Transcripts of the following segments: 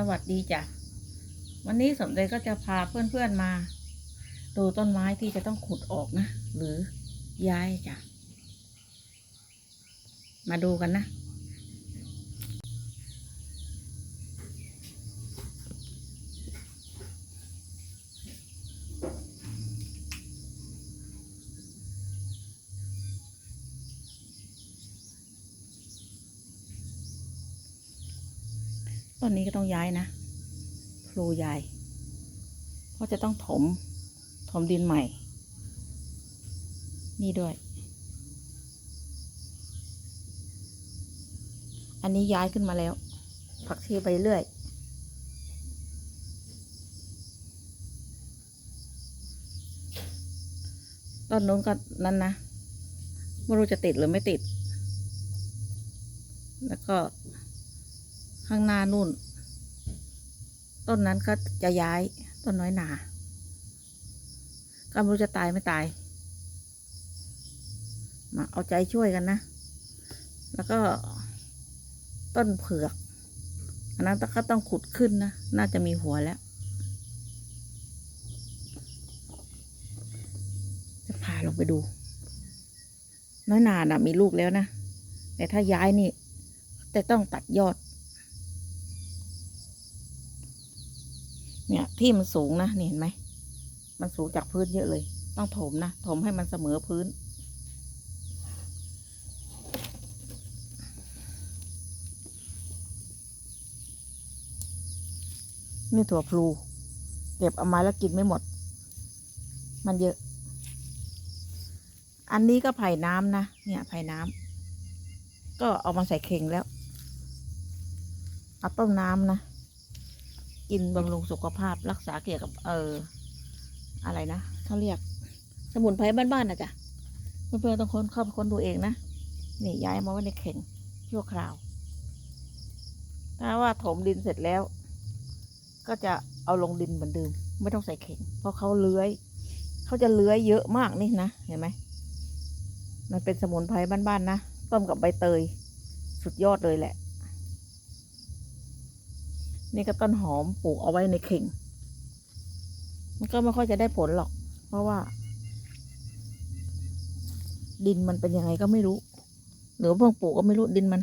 สวัสดีจ้ะ วันนี้สมเด็จก็จะพาเพื่อนๆมา ดูต้นไม้ที่จะต้องขุดออกนะ หรือย้ายจ้ะ มาดูกันนะ ต้นนี้ก็ต้องย้ายนะพลูใหญ่เพราะจะต้องถม ถมดินใหม่ นี่ด้วย อันนี้ย้ายขึ้นมาแล้ว ผักชีไปเรื่อยต้นนู้นก็นั้นนะ ไม่รู้จะติดหรือไม่ติด แล้วก็ ข้างหน้านู่น ต้นนั้นก็จะย้ายต้นน้อยหนาก็ไม่รู้จะตายไม่ตาย มาเอาใจช่วยกันนะ แล้วก็ต้นเผือก อันนั้นก็ต้องขุดขึ้นนะ น่าจะมีหัวแล้ว จะพาลงไปดู น้อยหนาน่ะมีลูกแล้วนะ แต่ถ้าย้ายนี่จะต้องตัดยอด เนี่ย ที่มันสูงนะนี่เห็นไหม มันสูงจากพื้นเยอะเลย ต้องถมนะ ถมให้มันเสมอพื้น นี่ถั่วพลู เก็บเอามาแล้วกินไม่หมด มันเยอะ อันนี้ก็ไผ่น้ำนะ เนี่ยไผ่น้ำ ก็เอามาใส่เข่งแล้ว เอาต้มน้ำนะ กินบำรุงสุขภาพรักษาเกี่ยวกับ เออ อะไรนะเขาเรียก สมุนไพรบ้านๆนะจ๊ะเพื่อนๆต้องค้นเข้าไปค้นดูเองนะนี่ย้ายมาไว้ในเข่งชั่วคราว ถ้าว่าถมดินเสร็จแล้ว ก็จะเอาลงดินเหมือนเดิมไม่ต้องใส่เข่ง เพราะเขาเลื้อยเขาจะเลื้อยเยอะมากนี่นะเห็นไหมมันเป็นสมุนไพรบ้านๆนะต้มกับใบเตย สุดยอดเลยแหละ นี่ก็ต้นหอมปลูกเอาไว้ในเข่ง มันก็ไม่ค่อยจะได้ผลหรอก เพราะว่า ดินมันเป็นยังไงก็ไม่รู้ หรือว่าเพิ่งปลูกก็ไม่รู้ดินมัน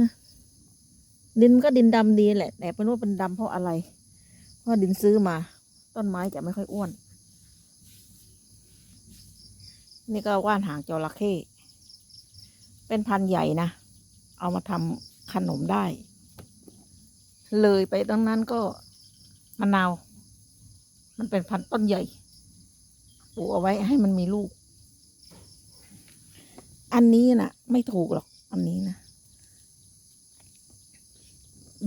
นะดินก็ดินดำดีแหละ แต่ไม่รู้เป็นดำเพราะอะไร เพราะดินซื้อมา ต้นไม้จะไม่ค่อยอ้วน นี่ก็ว่านหางจระเข้เป็นพันธุ์ใหญ่นะ เอามาทำขนมได้ เลยไปตรงนั้นก็มะนาว มันเป็นพันธุ์ต้นใหญ่ปลูกเอาไว้ให้มันมีลูก อันนี้นะ่ะ ไม่ถูกหรอก อันนี้นะ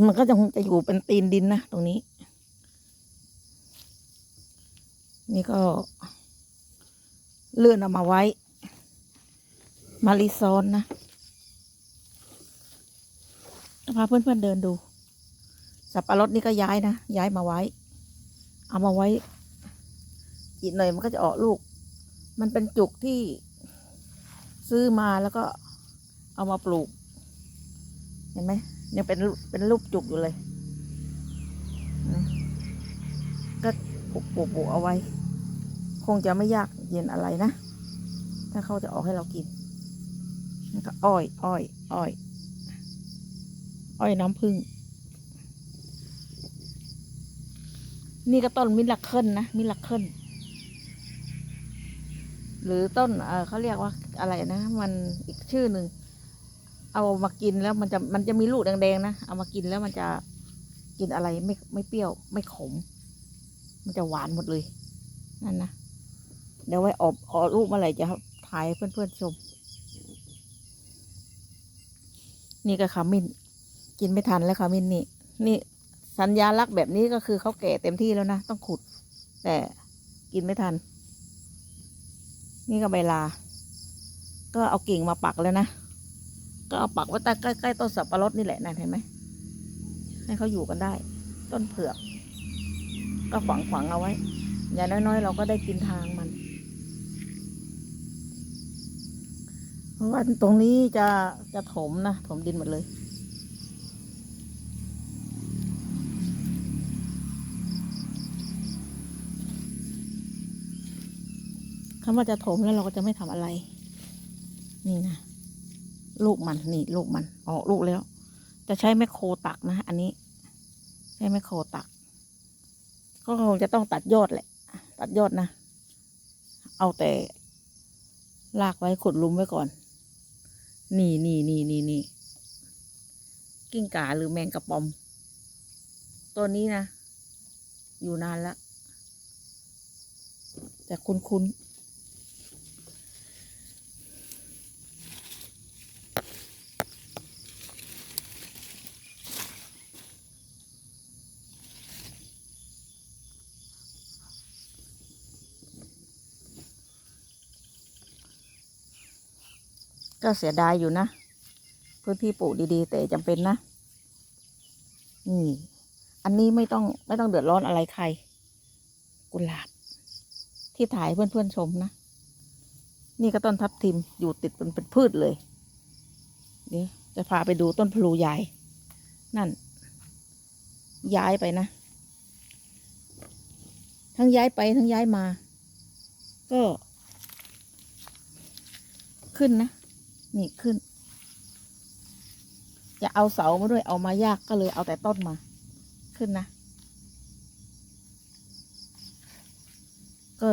มันก็จะคงจะอยู่เป็นตีนดินนะตรงนี้ นี่ก็เลื่อนเอามาไว้ มารีซอนนะพาเพื่อนๆเดินดู สับปะรดนี่ก็ย้ายนะ ย้ายมาไว้ เอามาไว้ อีกหน่อยมันก็จะออกลูก มันเป็นจุกที่ซื้อมาแล้วก็เอามาปลูก เห็นไหมยังเป็นเป็นรูปจุกอยู่เลย ก็ปลูกปลูกปลูกเอาไว้ คงจะไม่ยากเย็นอะไรนะ ถ้าเขาจะออกให้เรากินแล้วก็อ้อย อ้อย อ้อย อ้อยน้ำผึ้ง นี่ก็ต้นมิลลาเคิลนะมิลลาเคิลหรือต้นเเขาเรียกว่าอะไรนะ มันอีกชื่อหนึ่งเอามากินแล้วมันจะมันจะมีลูกแดงๆนะเอามากินแล้วมันจะกินอะไรไม่ไม่เปรี้ยว ไม่ขม มันจะหวานหมดเลยนั่นนะเดี๋ยวไว้ออกออกลูกเมื่อไหร่จะถ่ายเพื่อนๆชม นี่ก็ขมิ้นกินไม่ทันแล้วขมิ้นนี่นี่ สัญญาลักษณ์แบบนี้ก็คือเขาแก่เต็มที่แล้วนะ ต้องขุด แต่กินไม่ทัน นี่ก็ใบลา ก็เอากิ่งมาปักแล้วนะ ก็เอาปักไว้ใต้ใกล้ๆต้นสับปะรดนี่แหละนั่นเห็นไหมให้เขาอยู่กันได้ ต้นเผือก ก็ฝังฝังเอาไว้ อย่างน้อยๆ เราก็ได้กินทางมัน เพราะว่าตรงนี้จะจะถมนะ ถมดินหมดเลย คำว่าจะถมแล้วเราก็จะไม่ทำอะไร นี่นะลูกมันนี่ลูกมันออกลูกแล้ว จะใช้แมคโครตักนะอันนี้ ใช้แมคโครตัก ก็คงจะต้องตัดยอดแหละ ตัดยอดนะ เอาแต่ลากไว้ขุดลุมไว้ก่อน นี่นี่นี่นี่นี่กิ้งก่าหรือแมงกระปอม ตัวนี้นะ อยู่นานแล้วแต่คุ้นๆ ก็เสียดายอยู่นะพื้นที่ปลูกดีๆ แต่จำเป็นนะนี่อันนี้ไม่ต้องไม่ต้องเดือดร้อนอะไรใคร กุหลาบ ที่ถ่ายเพื่อนๆชมนะ นี่ก็ต้นทับทิมอยู่ติดเป็นเป็นพืชเลยเดี๋ยวจะพาไปดูต้นพลูใหญ่นั่น ย้ายไปนะ ทั้งย้ายไปทั้งย้ายมา ก็ ขึ้นนะ นี่ขึ้น จะเอาเสามาด้วยเอามายากก็เลยเอาแต่ต้นมา ขึ้นนะ ก็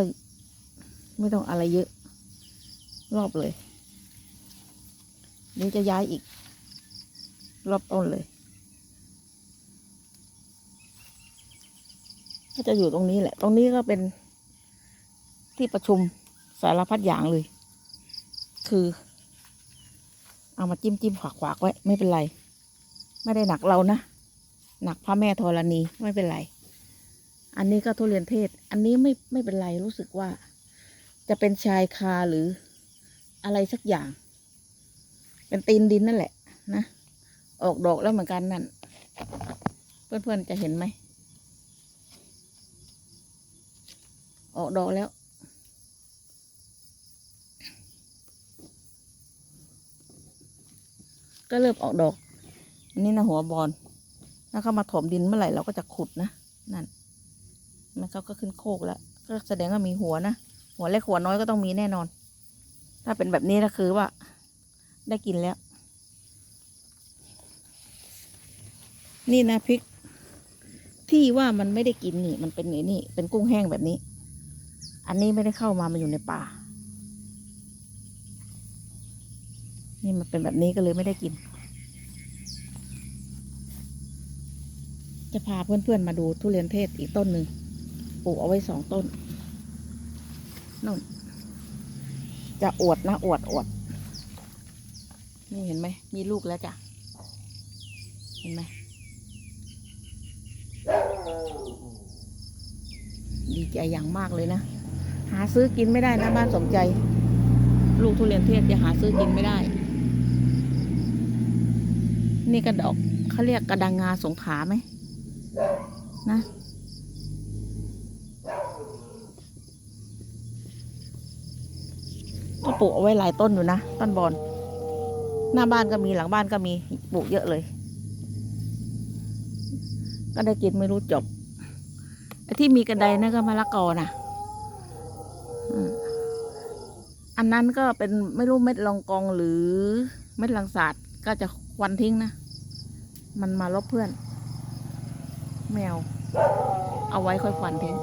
ไม่ต้องอะไรเยอะ รอบเลย นี่จะย้ายอีก รอบต้นเลย ก็จะอยู่ตรงนี้แหละ ตรงนี้ก็เป็นที่ประชุมสารพัดอย่างเลย คือ เอามาจิ้มจิ้มขวากขวากไว้ ไม่เป็นไร ไม่ได้หนักเรานะ หนักพระแม่ธรณีไม่เป็นไร อันนี้ก็ทุเรียนเทศ อันนี้ไม่ไม่เป็นไรรู้สึกว่า จะเป็นชายคาหรืออะไรสักอย่าง เป็นตีนดินนั่นแหละนะออกดอกแล้วเหมือนกันนั่น เพื่อนๆจะเห็นไหมออกดอกแล้ว ก็เริ่มออกดอก อันนี้นะหัวบอลถ้าเขามาถมดินเมื่อไหร่เราก็จะขุดนะนั่นมันเขาก็ขึ้นโคกแล้ว ก็แสดงว่ามีหัวนะหัวเล็กหัวน้อยก็ต้องมีแน่นอน ถ้าเป็นแบบนี้ก็คือว่า ได้กินแล้ว นี่นะพริก ที่ว่ามันไม่ได้กินนี่ มันเป็นนี่นี่เป็นกุ้งแห้งแบบนี้ อันนี้ไม่ได้เข้ามามาอยู่ในป่า นี่มันเป็นแบบนี้ก็เลยไม่ได้กิน จะพาเพื่อนๆมาดูทุเรียนเทศอีกต้นหนึ่งปลูกเอาไว้สองต้นนู่น จะอวดนะอวดอวด นี่เห็นไหม มีลูกแล้วจ้ะ เห็นไหม ดีใจอย่างมากเลยนะ หาซื้อกินไม่ได้นะบ้านสมใจ ลูกทุเรียนเทศจะหาซื้อกินไม่ได้ นี่กระดอกเขาเรียกกระดังงาสงขาไหมนะก็ปลูกเอาไว้หลายต้นอยู่นะต้นบอนหน้าบ้านก็มีหลังบ้านก็มีปลูกเยอะเลย ก็ได้กินไม่รู้จบไอ้ที่มีกระไดนั่นก็มะละกอนะอันนั้นก็เป็นไม่รู้เม็ดลองกองหรือเม็ดลังสาดก็จะควันทิ้งนะ มันมาลบเพื่อน แมว เอาไว้ค่อยควันทิ้ง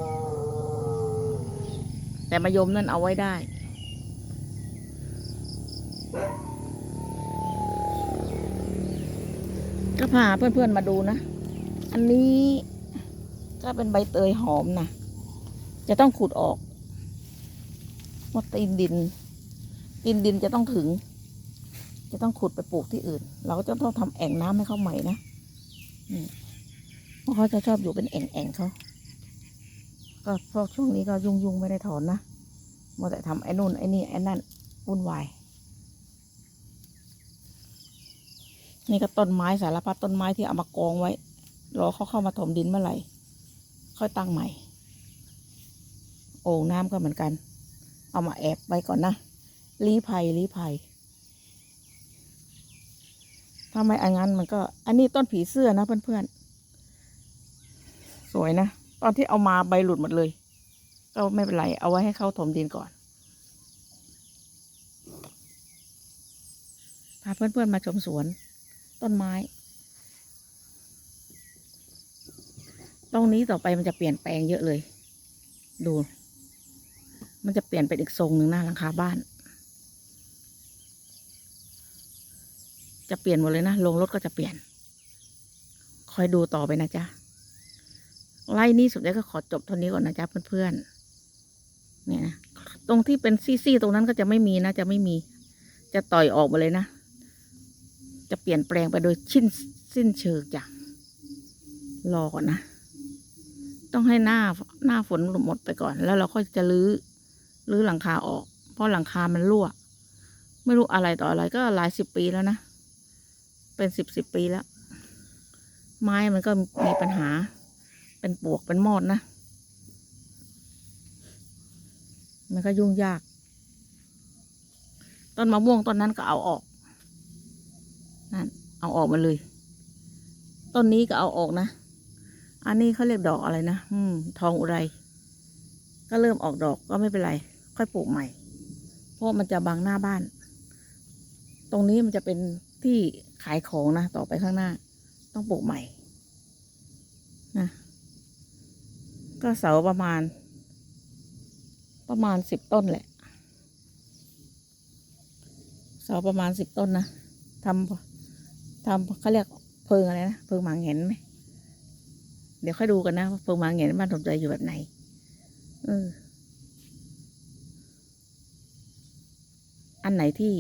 แต่มายมนั่นเอาไว้ได้ ก็พาเพื่อนๆมาดูนะ อันนี้ก็เป็นใบเตยหอมนะ จะต้องขุดออกเพราตีนดินตีนดินจะต้องถึง จะต้องขุดไปปลูกที่อื่น เราก็จะต้องทำแอ่งน้ำให้เขาใหม่นะนี่เพราะเขาจะชอบอยู่เป็นแอ่งแอ่งๆเขาก็พราะช่วงนี้ก็ยุ่งยุ่งๆไม่ได้ถอนนะมัวแต่ทำไอ้นู่นไอ้นี่ไอ้นั่นวุ่นวายนี่ก็ต้นไม้สารพัดต้นไม้ที่เอามากองไว้รอเขาเข้ามาถมดินเมื่อไหร่ ค่อยตั้งใหม่ โอ่งน้ำก็เหมือนกัน เอามาแอบไว้ก่อนนะลี้ภัยลี้ภัย ถ้าไม่อันงั้นมันก็ อันนี้ต้นผีเสื้อนะเพื่อนๆ สวยนะ ตอนที่เอามาใบหลุดหมดเลย ก็ไม่เป็นไร เอาไว้ให้เข้าถมดินก่อน พาเพื่อนๆมาชมสวน ต้นไม้ ตรงนี้ต่อไปมันจะเปลี่ยนแปลงเยอะเลย ดู มันจะเปลี่ยนเป็นอีกทรงหนึ่งหน้าหลังคาบ้าน จะเปลี่ยนหมดเลยนะลงรถก็จะเปลี่ยน คอยดูต่อไปนะจ๊ะไล่นี้สุดท้ายก็ขอจบเท่านี้ก่อนนะจ๊ะเพื่อนๆเนี่ยนะตรงที่เป็นซี่ๆตรงนั้นก็จะไม่มีนะจะไม่มี จะต่อยออกมาเลยนะ จะเปลี่ยนแปลงไปโดยชิ้นสิ้นเชิงจ้ะรอก่อนนะต้องให้หน้าหน้าฝนหมดไปก่อน แล้วเราค่อยจะรื้อรื้อหลังคาออก เพราะหลังคามันรั่ว ไม่รู้อะไรต่ออะไรก็หลายสิบปีแล้วนะ เป็นสิบสิบปีแล้ว ไม้มันก็มีปัญหา เป็นปวกเป็นมอดนะ มันก็ยุ่งยาก ต้นมะม่วงต้นนั้นก็เอาออก นั่น เอาออกมาเลย ต้นนี้ก็เอาออกนะ อันนี้เขาเรียกดอกอะไรนะอืม ทองอุไร ก็เริ่มออกดอกก็ไม่เป็นไร ค่อยปลูกใหม่ เพราะมันจะบังหน้าบ้าน ตรงนี้มันจะเป็น ที่ขายของนะ ต่อไปข้างหน้า ต้องปลูกใหม่นะก็เสาประมาณ ประมาณสิบต้นแหละ เสาประมาณสิบต้นนะทำทำเขาเรียกเพิงอะไรนะเพิงหมางเห็นไหมเดี๋ยวค่อยดูกันนะว่าเพิงหมางเห็นบ้านสมใจอยู่แบบไหนเอออันไหนที่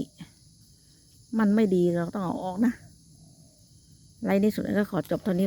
มันไม่ดีเราต้องเอาออกนะไลน์นี้สุดก็ขอจบเท่านี้